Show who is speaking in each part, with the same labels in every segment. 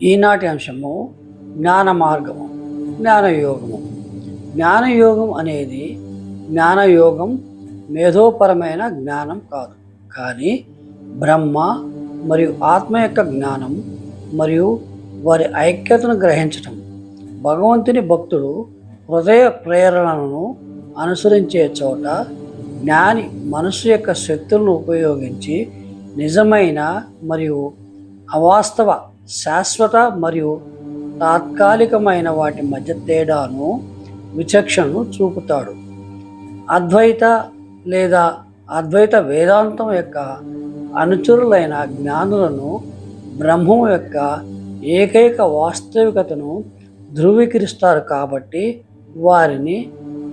Speaker 1: ఈనాటి అంశము జ్ఞాన మార్గము జ్ఞానయోగము. జ్ఞానయోగం అనేది జ్ఞానయోగం మేధోపరమైన జ్ఞానం కాదు. కానీ బ్రహ్మ మరియు ఆత్మ యొక్క జ్ఞానం మరియు వారి ఐక్యతను గ్రహించటం భగవంతుని భక్తుడు హృదయ ప్రేరణను అనుసరించే చోట జ్ఞాని మనసు యొక్క శక్తులను ఉపయోగించి నిజమైన మరియు అవాస్తవ శాశ్వత మరియు తాత్కాలికమైన వాటి మధ్య తేడాను విచక్షణను చూపుతాడు. అద్వైత లేదా అద్వైత వేదాంతం యొక్క అనుచరులైన జ్ఞానులను బ్రహ్మం యొక్క ఏకైక వాస్తవికతను ధృవీకరిస్తారు కాబట్టి వారిని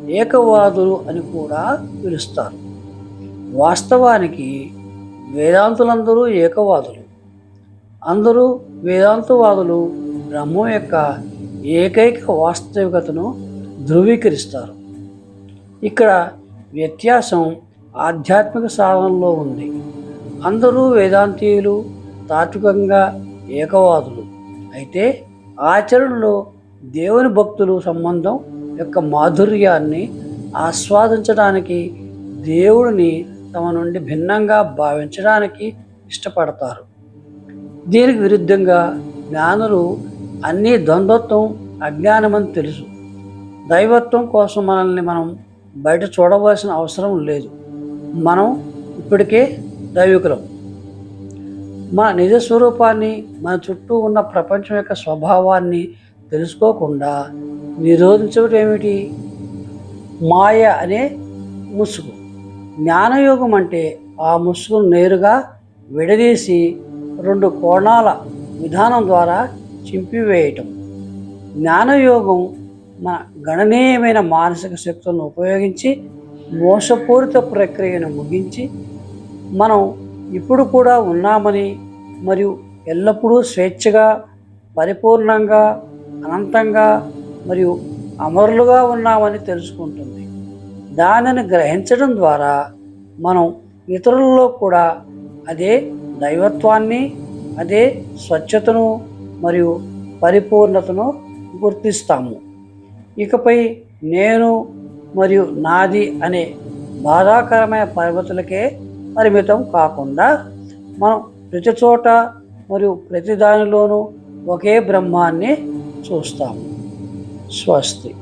Speaker 1: ఏకవాదులు అని కూడా పిలుస్తారు. వాస్తవానికి వేదాంతులందరూ ఏకవాదులు. అందరూ వేదాంతవాదులు బ్రహ్మం యొక్క ఏకైక వాస్తవికతను ధృవీకరిస్తారు. ఇక్కడ వ్యత్యాసం ఆధ్యాత్మిక సాధనలో ఉంది. అందరూ వేదాంతీయులు తాత్వికంగా ఏకవాదులు. అయితే ఆచరణలో దేవుని భక్తులు సంబంధం యొక్క మాధుర్యాన్ని ఆస్వాదించడానికి దేవుడిని తమ నుండి భిన్నంగా భావించడానికి ఇష్టపడతారు. దీనికి విరుద్ధంగా జ్ఞానులు అన్నీ ద్వంద్వత్వం అజ్ఞానమని తెలుసు. దైవత్వం కోసం మనల్ని మనం బయట చూడవలసిన అవసరం లేదు. మనం ఇప్పటికే దైవికులం. మన నిజ స్వరూపాన్ని మన చుట్టూ ఉన్న ప్రపంచం యొక్క స్వభావాన్ని తెలుసుకోకుండా నిరోధించడం ఏమిటి? మాయ అనే ముసుగు. జ్ఞానయోగం అంటే ఆ ముసుగును నేరుగా విడదీసి రెండు కోణాల విధానం ద్వారా చింపివేయటం. జ్ఞానయోగం మన గణనీయమైన మానసిక శక్తులను ఉపయోగించి మోసపూరిత ప్రక్రియను ముగించి మనం ఇప్పుడు కూడా ఉన్నామని మరియు ఎల్లప్పుడూ స్వేచ్ఛగా పరిపూర్ణంగా అనంతంగా మరియు అమరులుగా ఉన్నామని తెలుసుకుంటుంది. దానిని గ్రహించడం ద్వారా మనం ఇతరుల్లో కూడా అదే దైవత్వాన్ని అదే స్వచ్ఛతను మరియు పరిపూర్ణతను గుర్తిస్తాము. ఇకపై నేను మరియు నాది అనే బాధాకరమైన పరిమితులకే పరిమితం కాకుండా మనం ప్రతి చోట మరియు ప్రతి దానిలోనూ ఒకే బ్రహ్మాన్ని చూస్తాము. స్వస్తి.